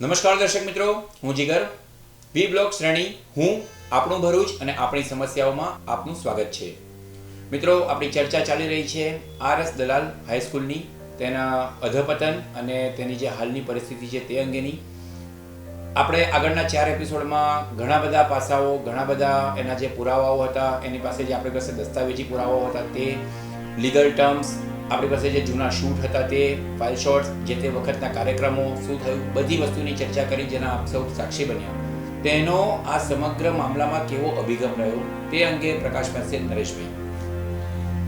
નમસ્કાર દર્શક મિત્રો, હું જીગર. બી બ્લોક શ્રેણી, હું આપણું ભરૂચ અને આપણી સમસ્યાઓમાં આપનું સ્વાગત છે. મિત્રો, આપણી ચર્ચા ચાલી રહી છે આર એસ દલાલ હાઈસ્કૂલની તેના અધપતન અને તેની જે હાલની પરિસ્થિતિ છે તે અંગેની. આપણે આગળના ચાર એપિસોડમાં ઘણા બધા પાસાઓ, ઘણા બધા એના જે પુરાવાઓ હતા, એની પાસે જે આપણી પાસે દસ્તાવેજી પુરાવાઓ હતા તે લીગલ ટર્મ્સ આપણી પાસે જે જૂના શૂટ હતા તે ફાઇલ શોટ્સ જે તે વખતના કાર્યક્રમો, શું થયું, બધી વસ્તુની ચર્ચા કરી જેના આપ સૌ સાક્ષી બન્યા. તેનો આ સમગ્ર મામલામાં કેવો અભિગમ રહ્યો તે અંગે પ્રકાશ પાસે નરેશભાઈ.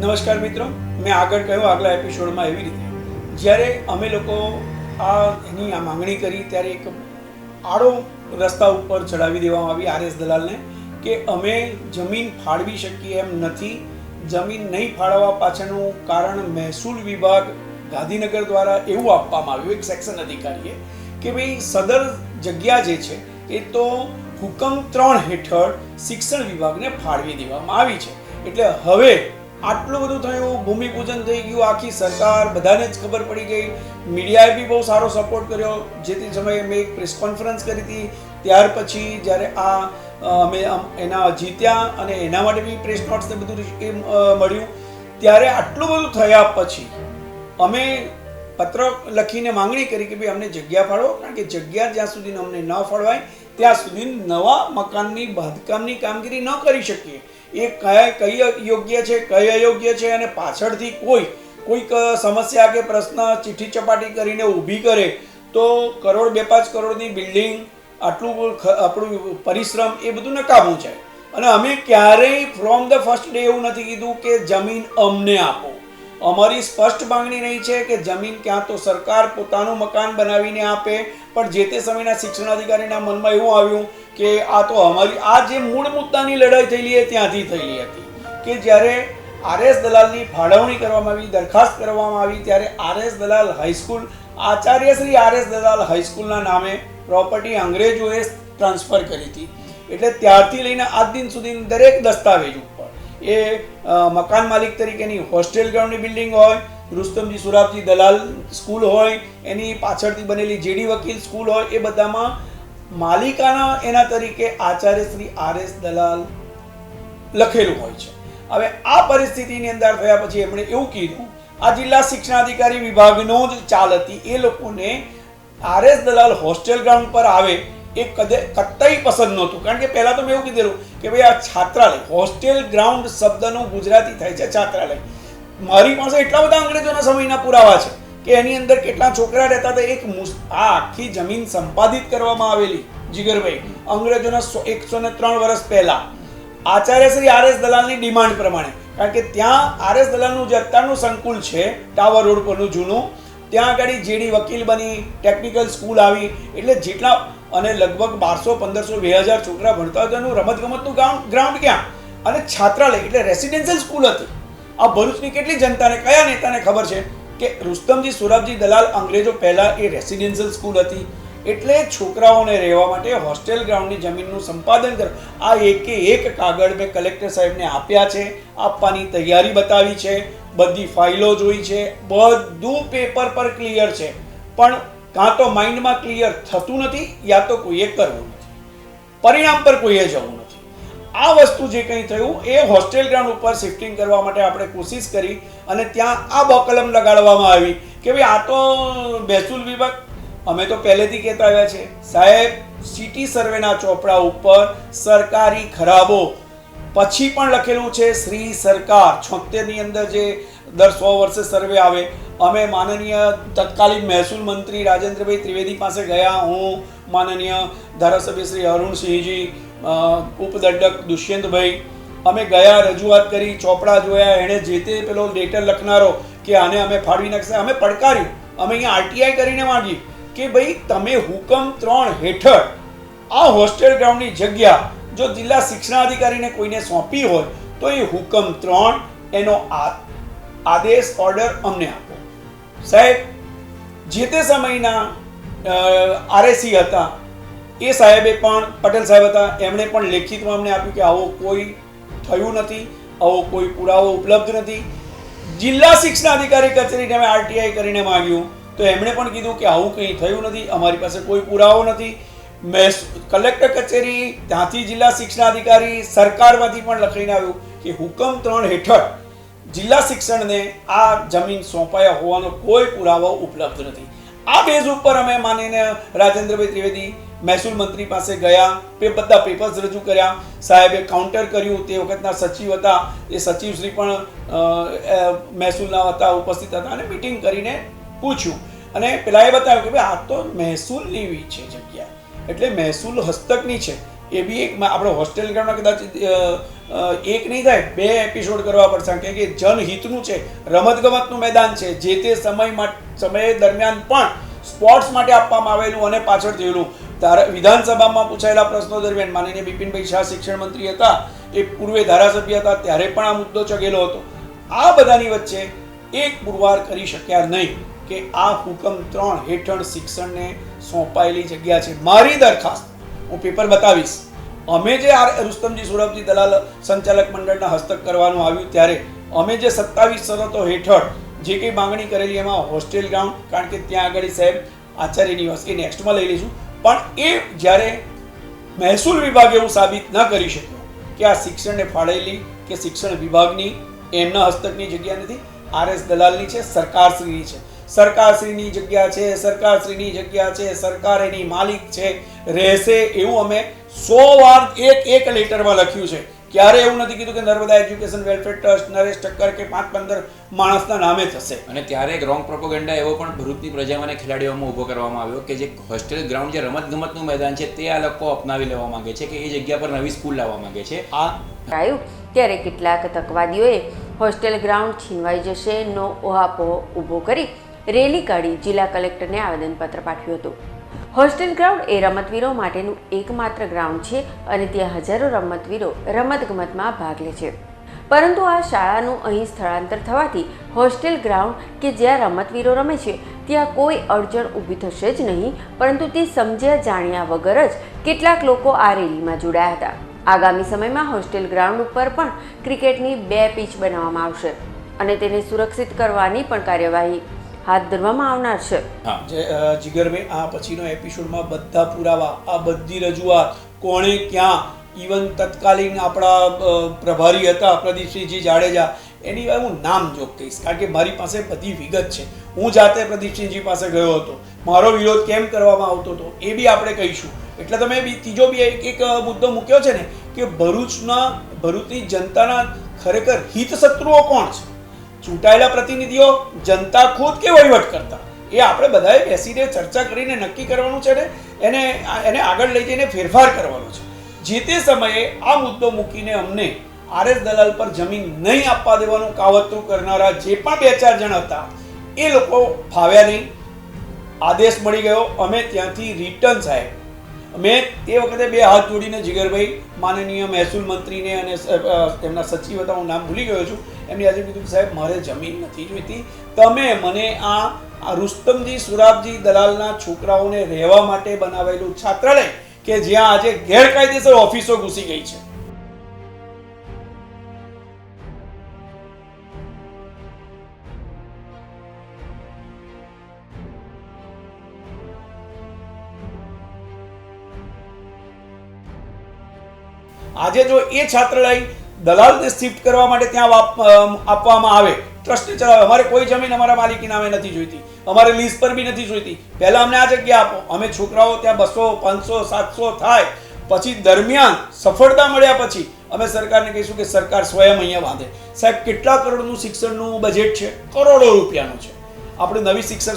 નમસ્કાર મિત્રો, મેં આગળ કહ્યું આગલા એપિસોડમાં એવી રીતે. જ્યારે અમે લોકો આ એની આ માંગણી કરી ત્યારે એક આડો રસ્તા ઉપર ચડાવી દેવામાં આવી આરએસ દલાલને કે અમે જમીન ફાળવી શકીએ એમ નથી જમીન નહીં ફાળવવા પાછળનું કારણ મહેસૂલ વિભાગ ગાંધીનગર દ્વારા એવું આપવામાં આવ્યું, એક સેક્શન અધિકારીએ, કે ભાઈ સદર જગ્યા જે છે, એ તો હુકમ ત્રણ હેઠળ શિક્ષણ વિભાગને ફાળવી દેવામાં આવી છે. એટલે હવે આટલું બધું થયું, ભૂમિપૂજન થઈ ગયું, આખી સરકાર, બધાને જ ખબર પડી ગઈ. મીડિયાએ બી બહુ સારો સપોર્ટ કર્યો. જે તે સમયે મેં એક પ્રેસ કોન્ફરન્સ કરી હતી. ત્યાર પછી જ્યારે આ અમે એના જીત્યા અને એના માટે બી પ્રેસ નોટ્સ ને બધું મળ્યું. ત્યારે આટલું બધું થયા પછી અમે પત્ર લખીને માંગણી કરી કે ભાઈ અમને જગ્યા ફાળવો કારણ કે જગ્યા જ્યાં સુધી અમને ન ફળવાય, ત્યાં સુધી નવા મકાનની, બાંધકામની કામગીરી ન કરી શકીએ. એ કયા, કઈ યોગ્ય છે, કઈ અયોગ્ય છે અને પાછળથી કોઈ, કોઈક સમસ્યા કે પ્રશ્ન ચીઠી ચપાટી કરીને ઊભી કરે, તો કરોડ બે પાંચ કરોડની બિલ્ડિંગ આટલું આપણું પરિશ્રમ એ બધું નકામું છે. અને અમે ક્યારેય ફ્રોમ ધ ફર્સ્ટ ડે એવું નથી કીધું કે જમીન અમને આપો. અમારી સ્પષ્ટ માંગણી રહી છે કે જમીન ક્યાં તો સરકાર પોતાનું મકાન બનાવીને આપે, પણ જે તે સમયના શિક્ષણ અધિકારીના મનમાં એવું આવ્યું કે આ તો અમારી, આ જે મૂળ મુદ્દાની લડાઈ થયેલી એ ત્યાંથી થયેલી હતી. કે જ્યારે આરએસ દલાલની ફાળવણી કરવામાં આવી, દરખાસ્ત કરવામાં આવી, ત્યારે RS Dalal high school Acharya Shri RS Dalal હાઈસ્કૂલના નામે પ્રોપર્ટી અંગ્રેજોએ ટ્રાન્સફર કરી હતી. એટલે ત્યારથી લઈને આજ દિન સુધી દરેક દસ્તાવેજ ઉપર. એ મકાન માલિક તરીકેની હોસ્ટેલ ગ્રાઉન્ડની બિલ્ડિંગ હોય, રુસ્તમજી સુરાબજી દલાલ સ્કૂલ હોય, એની પાછળથી બનેલી જેડી વકીલ સ્કૂલ હોય, એ બધામાં માલિકાના એના તરીકે આચાર્ય શ્રી આર એસ દલાલ લખેલું હોય છે. હવે આ પરિસ્થિતિની અંદર થયા પછી એમણે એવું કીધું, આ જિલ્લા શિક્ષણાધિકારી વિભાગનો જ ચાલ હતી. એ લોકોને આરએસ દલાલ હોસ્ટેલ ગ્રાઉન્ડ પર આવે, એ કદે કત્તાય પસંદ નહોતું. કારણ કે પહેલા તો મેં એવું કીધેલું કે ભાઈ આ છાત્રાલય, હોસ્ટેલ ગ્રાઉન્ડ શબ્દનું ગુજરાતી થાય છે છાત્રાલય. મારી પાસે એટલા બધા અંગ્રેજોના સમયના પુરાવા છે કે એની અંદર કેટલા છોકરા રહેતા હતા, એક આ આખી જમીન સંપાદિત કરવામાં આવેલી, જીગરભાઈ. અંગ્રેજોના એકસો ને ત્રણ વર્ષ પહેલા. આચાર્ય શ્રી આર એસ દલાલની ડિમાન્ડ પ્રમાણે. કારણ કે ત્યાં આર એસ દલાલનું જે અત્યારનું સંકુલ છે, ટાવર રોડ પરનું જૂનું ત્યાં આગળ જેડી વકીલ બની ટેકનિકલ સ્કૂલ આવી, એટલે જેટલા અને લગભગ બારસો, પંદરસો, બે હજાર છોકરા ભણતા હતા એનું રમતગમતનું ગ્રાઉન્ડ ક્યાં? અને છાત્રાલય, એટલે રેસિડેન્શિયલ સ્કૂલ હતી. આ ભરૂચની કેટલી જનતાને, કયા નેતાને ખબર છે? કે રુસ્તમજી સુરાબજી દલાલ અંગ્રેજો પહેલાં એ રેસિડેન્શિયલ સ્કૂલ હતી. એટલે છોકરાઓને રહેવા માટે હોસ્ટેલ ગ્રાઉન્ડની જમીનનું સંપાદન કર. આ એકે એક કાગળ મેં કલેક્ટર સાહેબને આપ્યા છે, આપવાની તૈયારી બતાવી છે, બધી ફાઇલો જોઈ છે, બધું પેપર પર ક્લિયર છે. પણ કાં તો માઇન્ડમાં ક્લિયર થતું નથી યા તો કોઈએ કરવું નથી. પરિણામ પર કોઈએ જવું નથી. આ વસ્તુ જે કંઈ થયું એ હોસ્ટેલ ગ્રાઉન્ડ ઉપર શિફ્ટિંગ કરવા માટે આપણે કોશિશ કરી અને ત્યાં આ બકલમ લગાડવામાં આવી કે ભાઈ આ તો મહેસૂલ વિભાગ અમે તો પહેલેથી કહેતા આવ્યા છે. સાહેબ સિટી સર્વેના ચોપડા ઉપર સરકારી ખરાબો. પછી પણ લખેલું છે, શ્રી સરકાર. છોતેરની અંદર જે દર સો વર્ષે સર્વે આવે. અમે માનનીય તત્કાલીન મહેસૂલ મંત્રી રાજેન્દ્રભાઈ ત્રિવેદી પાસે ગયા. હું માનનીય ધારાસભ્ય શ્રી અરુણસિંહજી ઉપદંડક દુષ્યંતભાઈ. અમે ગયા, રજૂઆત કરી, ચોપડા જોયા. એણે જે તે પેલો લેટર લખનારો કે આને અમે ફાળવી નાખશે અમે પડકાર્યું. અમે અહીંયા આરટીઆઈ કરીને માંગી કે ભાઈ તમે હુકમ ત્રણ હેઠળ આ હોસ્ટેલ ગ્રાઉન્ડની જગ્યા જો જિલ્લા શિક્ષણાધિકારીને કોઈને સોંપી હોય, તો એ હુકમ ત્રણ એનો આદેશ ઓર્ડર અમને આપો. સાહેબ, જે તે સમયના આરએસી હતા, એ સાહેબે પણ, પટેલ સાહેબ હતા, એમણે પણ લેખિતમાં અમને આપ્યું કે આવો કોઈ થયું નથી, આવો કોઈ પુરાવો ઉપલબ્ધ નથી. જિલ્લા શિક્ષણાધિકારી કચેરીને અમે આરટીઆઈ કરીને માંગ્યું. તો એમણે પણ કીધું કે આવું કંઈ થયું નથી, અમારી પાસે કોઈ પુરાવો નથી. મહેસ કલેક્ટર કચેરી, ત્યાંથી જિલ્લા શિક્ષણાધિકારી સરકારમાંથી પણ લખીને આવ્યું કે હુકમ ત્રણ હેઠળ જિલ્લા શિક્ષણને આ જમીન સોંપાયા હોવાનો કોઈ પુરાવો ઉપલબ્ધ નથી. આ બેઝ ઉપર અમે માનીને રાજેન્દ્રભાઈ ત્રિવેદી, મહેસૂલ મંત્રી પાસે ગયા તે બધા પેપર્સ રજૂ કર્યા. સાહેબે કાઉન્ટર કર્યું, તે વખતના સચિવ હતા, એ સચિવશ્રી પણ મહેસૂલના હતા, ઉપસ્થિત હતા અને મિટિંગ કરીને પૂછ્યું અને પેલા એ બતાવ્યું કે ભાઈ, આ તો મહેસૂલની વી છે જગ્યા. એટલે મહેસૂલ હસ્તકની છે. એ બી એક આપણે હોસ્ટેલ કદાચ એક નહીં થાય, બે એપિસોડ કરવા પડશે. કારણ કે જનહિતનું છે, રમતગમતનું મેદાન છે, જે તે સમય સમય દરમિયાન પણ સ્પોર્ટ્સ માટે આપવામાં આવેલું અને પાછળ થયેલું. ધારા, વિધાનસભામાં પૂછાયેલા પ્રશ્નો દરમિયાન માનનીય બિપિનભાઈ શાહ શિક્ષણ મંત્રી હતા, એ પૂર્વે ધારાસભ્ય હતા, ત્યારે પણ આ મુદ્દો ચગેલો હતો. આ બધાની વચ્ચે એક પુરવાર કરી શક્યા નહીં. કે આ હુકમ ત્રણ હેઠળ શિક્ષણને સોંપાયેલી જગ્યા છે. મારી દરખાસ્ત, હું પેપર બતાવીશ. અમે જે આ રુસ્તમજી સુરભજી દલાલ સંચાલક મંડળના હસ્તક કરવાનું આવ્યું ત્યારે અમે જે સત્તાવીસ શરતો હેઠળ જે કંઈ માંગણી કરેલી એમાં હોસ્ટેલ ગ્રાઉન્ડ, કારણ કે ત્યાં આગળ સાહેબ આચાર્યની વસ્તી નેક્સ્ટમાં લઈ લઈશું. પણ એ જ્યારે મહેસૂલ વિભાગ એવું સાબિત ન કરી શક્યો કે આ શિક્ષણને ફાળેલી કે શિક્ષણ વિભાગની એમના હસ્તકની જગ્યા નથી આરએસ દલાલની છે, સરકારશ્રીની છે. સરકારશ્રીની જગ્યા છે સરકારશ્રીની જગ્યા છે સરકાર એની માલિક છે રહેશે એવું અમે સો વાર એક એક લેટરમાં લખ્યું છે. ક્યારે એવું નથી કીધું કે Narmada education welfare trust Naresh Thakkar કે પાંચ પંદર માણસના નામે થશે. અને ત્યારે એક રોંગ પ્રોપોગેન્ડા એવો પણ ભરૂચની પ્રજામાં ખેલાડીઓમાં ઊભો કરવામાં આવ્યો કે જે હોસ્ટેલ ગ્રાઉન્ડ જે રમતગમતનું મેદાન છે તે આ લોકો અપનાવી લેવા માંગે છે કે એ જગ્યા પર નવી સ્કૂલ લાવવા માંગે છે. આ આવ્યું. ત્યારે કેટલાક તકવાદીઓએ હોસ્ટેલ ગ્રાઉન્ડ છીનવાઈ જશે નો ઓહાપો ઊભો કરી રેલી કાઢી જિલ્લા કલેક્ટરને આવેદનપત્ર પાઠવ્યું હતું. હોસ્ટેલ ગ્રાઉન્ડ એ રમતવીરો માટેનું એકમાત્ર ગ્રાઉન્ડ છે અને ત્યાં હજારો રમતવીરો રમતગમતમાં ભાગ લે છે. પરંતુ આ શાળાનું અહીં સ્થળાંતર થવાથી હોસ્ટેલ ગ્રાઉન્ડ કે જ્યાં રમતવીરો રમે છે, ત્યાં કોઈ અડચણ ઊભી થશે જ નહીં, પરંતુ તે સમજ્યા જાણ્યા વગર જ કેટલાક લોકો આ રેલીમાં જોડાયા હતા. આગામી સમયમાં હોસ્ટેલ ગ્રાઉન્ડ ઉપર પણ ક્રિકેટની બે પીચ બનાવવામાં આવશે અને તેને સુરક્ષિત કરવાની પણ કાર્યવાહી હાથ ધરવામાં આવનાર છે. હા. જીગરભાઈ આ પછીનો એપિસોડમાં બધા પુરાવા આ બધી રજૂઆત કોણે ક્યાં ઇવન તત્કાલીન આપણા પ્રભારી હતા પ્રદીપસિંહજી જાડેજા એની હું નામ જોગ કહીશ કારણ કે મારી પાસે બધી વિગત છે. હું જાતે પ્રદીપસિંહજી પાસે ગયો હતો. મારો વિરોધ કેમ કરવામાં આવતો હતો એ બી આપણે કહીશું. એટલે તમે બી ત્રીજો બી એક એક મુદ્દો મૂક્યો છે ને કે ભરૂચના ભરૂચની જનતાના ખરેખર હિત શત્રુઓ કોણ છે? ચૂંટાયેલા પ્રતિનિધિઓ જનતા ખુદ કે વહીવટ કરતા? એ આપણે બધાએ બેસીને ચર્ચા કરીને નક્કી કરવાનું છે ને, એને એને આગળ લઈ જઈને ફેરફાર કરવાનો છે. જે તે સમયે આ મુદ્દો મૂકીને અમને આરએસ દલાલ પર જમીન નહીં આપવા દેવાનું કાવતરું કરનારા જે પણ બે ચાર જણ હતા, એ લોકો ફાવ્યા નહીં. આદેશ મળી ગયો. અમે ત્યાંથી રિટર્ન સાહેબ મેં તે વખતે બે હાથ જોડીને જીગરભાઈ, માનનીય મહેસૂલ મંત્રીને અને તેમના સચિવ હતા, હું નામ ભૂલી ગયો છું. એમની આજે કીધું સાહેબ, મારે જમીન નથી જોઈતી. તમે મને આ રુસ્તમજી સુરાબજી દલાલના છોકરાઓને રહેવા માટે બનાવેલું છાત્રાલય કે જ્યાં આજે ગેરકાયદેસર ઓફિસો ઘૂસી ગઈ છે. આજે જો એ છાત્રાલય દલાલને શિફ્ટ કરવા માટે ત્યાં આપવામાં આવે ટ્રસ્ટને ચલાવે. અમારે કોઈ જમીન અમારા માલિકી નામે નથી જોઈતી. અમારે લીઝ પર બી નથી જોઈતી. પહેલાં અમને આ જગ્યા આપો. અમે છોકરાઓ ત્યાં બસો, પાંચસો, સાતસો થાય. પછી દરમિયાન સફળતા મળ્યા પછી અમે સરકારને કહીશું કે સરકાર સ્વયં અહીંયા બાંધે સાહેબ, કેટલા કરોડનું શિક્ષણનું બજેટ છે? કરોડો રૂપિયાનું છે. આપણે નવી શિક્ષણ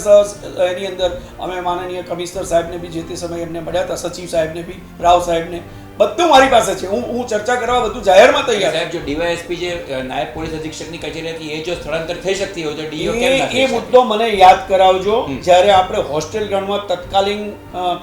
એની અંદર અમે માનનીય કમિશનર સાહેબને બી જે તે સમયે એમને મળ્યા હતા, સચિવ સાહેબને બી, રાવ સાહેબને. બધું મારી પાસે છે. હું હું ચર્ચા કરવા બધું જાહેરમાં તૈયાર. સાહેબ જો ડીવાયએસપી જે નાયબ પોલીસ અધિક્ષકની કચેરી હતી એ જો સ્થળાંતર થઈ શકતી હોય તો ડીઓ કેમ એ? મુદ્દો મને યાદ કરાવજો. જ્યારે આપણે હોસ્ટેલ ગ્રાઉન્ડમાં તત્કાલીન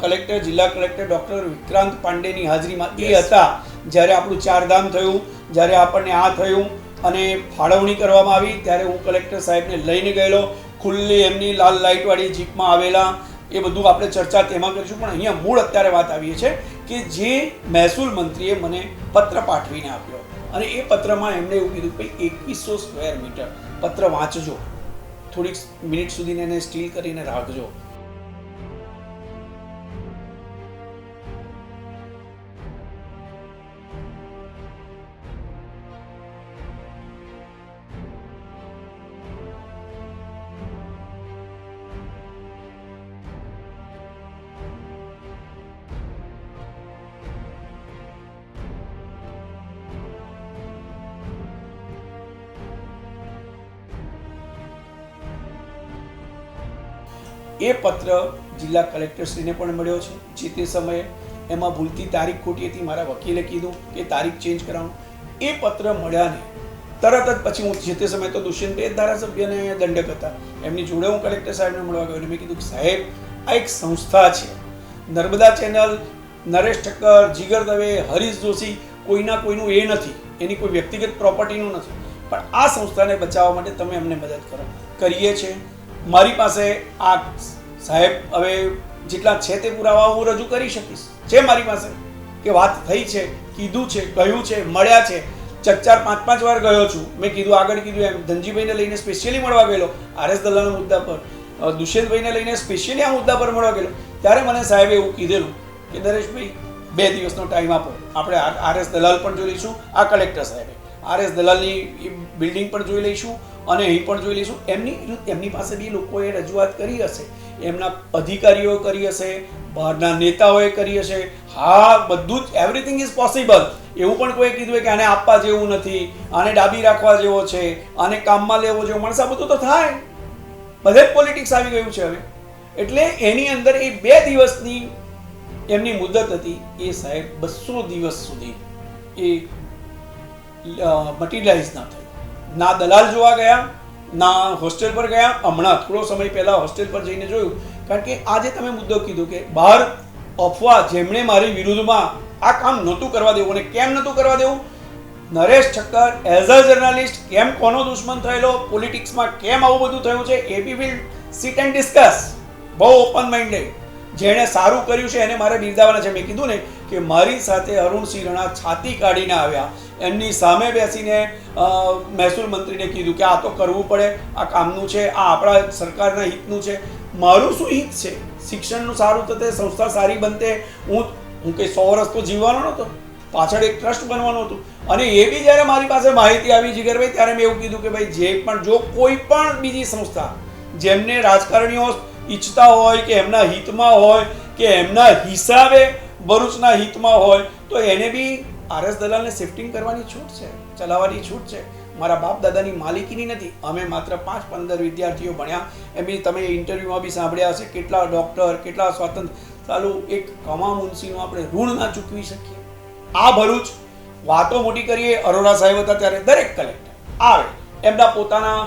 કલેક્ટર જિલ્લા કલેક્ટર ડોક્ટર વિક્રાંત પાંડેની હાજરીમાં એ હતા. જ્યારે આપણું ચારધામ થયું જ્યારે આપણને આ થયું અને ફાળવણી કરવામાં આવી ત્યારે હું કલેક્ટર સાહેબને લઈને ગયેલો. ખુલ્લી એમની લાલ લાઇટવાળી જીપમાં આવેલા. એ બધું આપણે ચર્ચા તેમાં કરીશું. પણ અહીંયા મૂળ અત્યારે વાત આવીએ છે કે જે મહેસૂલ મંત્રીએ મને પત્ર પાઠવીને આપ્યો. અને એ પત્રમાં એમણે એવું કીધું કે એકવીસો સ્ક્વેર મીટર. પત્ર વાંચજો. થોડીક મિનિટ સુધીને એને સ્ટીલ કરીને રાખજો. એ પત્ર જિલ્લા કલેક્ટરશ્રીને પણ મળ્યો છે, જે તે સમયે એમાં ભૂલથી તારીખ ખોટી હતી, મારા વકીલે કીધું કે તારીખ ચેન્જ કરાવું. એ પત્ર મળ્યા નહીં તરત જ પછી હું જે તે સમયે તો દુષ્યંતભાઈ ધારાસભ્યને દંડક હતા. એમની જોડે હું કલેક્ટર સાહેબને મળવા ગયો અને મેં કીધું કે સાહેબ, આ એક સંસ્થા છે. નર્મદા ચેનલ, નરેશ ઠક્કર, જીગર દવે, હરીશ જોશી, કોઈના કોઈનું એ નથી. એની કોઈ વ્યક્તિગત પ્રોપર્ટીનું નથી. પણ આ સંસ્થાને બચાવવા માટે તમે અમને મદદ કરો. કરીએ છીએ. મારી પાસે આ સાહેબ હવે જેટલા છે તે પુરાવા હું રજૂ કરી શકીશ. છે મારી પાસે કે વાત થઈ છે, કીધું છે, કહ્યું છે, મળ્યા છે. ચાર ચાર, પાંચ પાંચ વાર ગયો છું. મેં કીધું, આગળ કીધું એમ. ધનજીભાઈને લઈને સ્પેશિયલી મળવા ગયેલો. આરએસ દલાલના મુદ્દા પર. દુષ્યંતભાઈને લઈને સ્પેશિયલી આ મુદ્દા પર મળવા ગયેલો. ત્યારે મને સાહેબે એવું કીધેલું કે નરેશભાઈ બે દિવસનો ટાઈમ આપો. આપણે આરએસ દલાલ પણ જોઈ લઈશું આ કલેક્ટર સાહેબે. આરએસ દલાલની બિલ્ડિંગ પણ જોઈ લઈશું. અને અહીં પણ જોઈ લઈશું. એમની એમની પાસે બી લોકોએ રજૂઆત કરી હશે. એમના અધિકારીઓ કરી હશે, બહારના નેતાઓએ કરી હશે. હા, બધું જ એવરીથિંગ ઇઝ પોસિબલ એવું પણ કોઈ કીધું કે આને આપવા જેવું નથી, આને ડાબી રાખવા જેવો છે, આને કામમાં લેવો જેવો. માણસ, આ બધું તો થાય. બધે પોલિટિક્સ આવી ગયું છે હવે. એટલે એની અંદર એ બે દિવસની એમની મુદત હતી. એ સાહેબ બસો દિવસ સુધી એ મટીરિયલાઇઝ ના થયું. ના દલાલ જોવા ગયા, ના હોસ્ટેલ પર ગયા. હમણાં થોડો સમય પહેલાં હોસ્ટેલ પર જઈને જોયું. કારણ કે આજે તમે મુદ્દો કીધો કે બહાર અફવા જેમણે મારી વિરુદ્ધમાં આ કામ નહોતું કરવા દેવું અને કેમ નહોતું કરવા દેવું? Naresh Thakkar as a journalist, કેમ કોનો દુશ્મન થયેલો? પોલિટિક્સમાં કેમ આવું બધું થયું છે? એ બી વિલ સીટ એન્ડ ડિસ્કસ બહુ ઓપન માઇન્ડેડ જેણે સારું કર્યું છે એને મારે બિરદાવવાના છે. મેં કીધું ને કે મારી સાથે અરુણસિંહ રણા છાતી કાઢીને આવ્યા. એમની સામે બેસીને મહેસૂલ મંત્રીને કીધું કે આ તો કરવું પડે, આ કામનું છે, આ આપણા સરકારના હિતનું છે. મારું શું હિત છે? શિક્ષણનું સારું થતે સંસ્થા સારી બનતે. હું હું કંઈ સો વર્ષ તો જીવવાનો નહોતો. પાછળ એક ટ્રસ્ટ બનવાનું હતું. અને એ બી જ્યારે મારી પાસે માહિતી આવી જીગરભાઈ, ત્યારે મેં એવું કીધું કે ભાઈ, જે પણ, જો કોઈ પણ બીજી સંસ્થા જેમને રાજકારણીઓ ઈચ્છતા હોય કે એમના હિતમાં હોય કે એમના હિસાબે ભરૂચના હિતમાં હોય, તો એને બી આરએસ દલાલને શિફ્ટિંગ કરવાની છૂટ છે, ચલાવવાની છૂટ છે. મારા બાપ દાદાની માલિકીની નથી. અમે માત્ર પાંચ પંદર વિદ્યાર્થીઓ ભણ્યા. એમની તમે ઇન્ટરવ્યૂમાં બી સાંભળ્યા હશે કેટલા ડૉક્ટર કેટલા સ્વતંત્ર ચાલુ એક કમા મુનશીનું આપણે ઋણ ના ચૂકવી શકીએ. આ ભરૂચ વાતો મોટી કરીએ. અરોરા સાહેબ હતા ત્યારે દરેક કલેક્ટર આવે. એમના પોતાના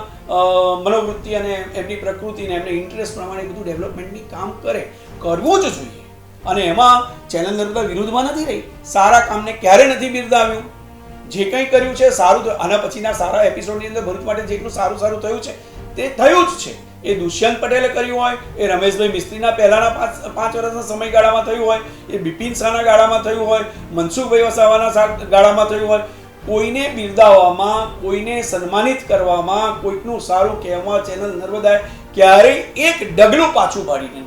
મનોવૃત્તિ અને એમની પ્રકૃતિને એમને ઇન્ટરેસ્ટ પ્રમાણે બધું ડેવલપમેન્ટની કામ કરે. કરવું જ જોઈએ. અને એમાં ચેનલ નર્મદા વિરુદ્ધમાં નથી રહી. સારા કામને ક્યારે નથી બિરદાવ્યું? જે કંઈ કર્યું છે સારું. આના પછીના સારા એપિસોડની અંદર ભરૂચ માટે જેટલું સારું સારું થયું છે, તે થયું જ છે. એ દુષ્યંત પટેલે કર્યું હોય, એ રમેશભાઈ મિસ્ત્રીના પહેલાના પાંચ પાંચ વર્ષના સમયગાળામાં થયું હોય, એ બિપિન શાહના ગાળામાં થયું હોય, મનસુખભાઈ વસાવાના ગાળામાં થયું હોય, કોઈને બિરદાવવામાં, કોઈને સન્માનિત કરવામાં કોઈકનું સારું કહેવા ચેનલ નર્મદાએ ક્યારેય એક ડગલું પાછું પાડીને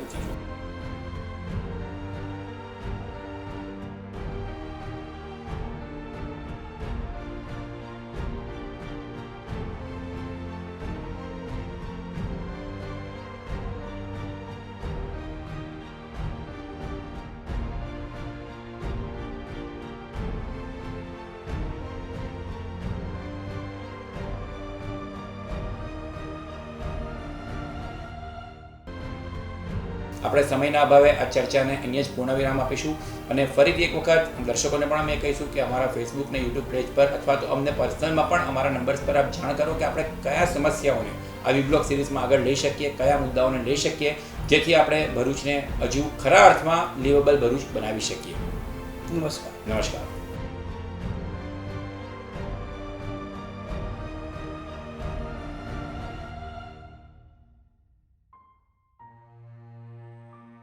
આપણે સમયના અભાવે આ ચર્ચાને અહીંયા જ પૂર્ણવિરામ આપીશું. અને ફરીથી એક વખત દર્શકોને પણ અમે કહીશું કે અમારા ફેસબુક ને યુટ્યુબ પેજ પર અથવા તો અમને પર્સનલમાં પણ અમારા નંબર્સ પર આપ જાણ કરો કે આપણે કયા સમસ્યાઓને આ બ્લોગ સિરીઝમાં આગળ લઈ શકીએ કયા મુદ્દાઓને લઈ શકીએ જેથી આપણે ભરૂચને હજુ ખરા અર્થમાં લિવેબલ ભરૂચ બનાવી શકીએ. નમસ્કાર. નમસ્કાર.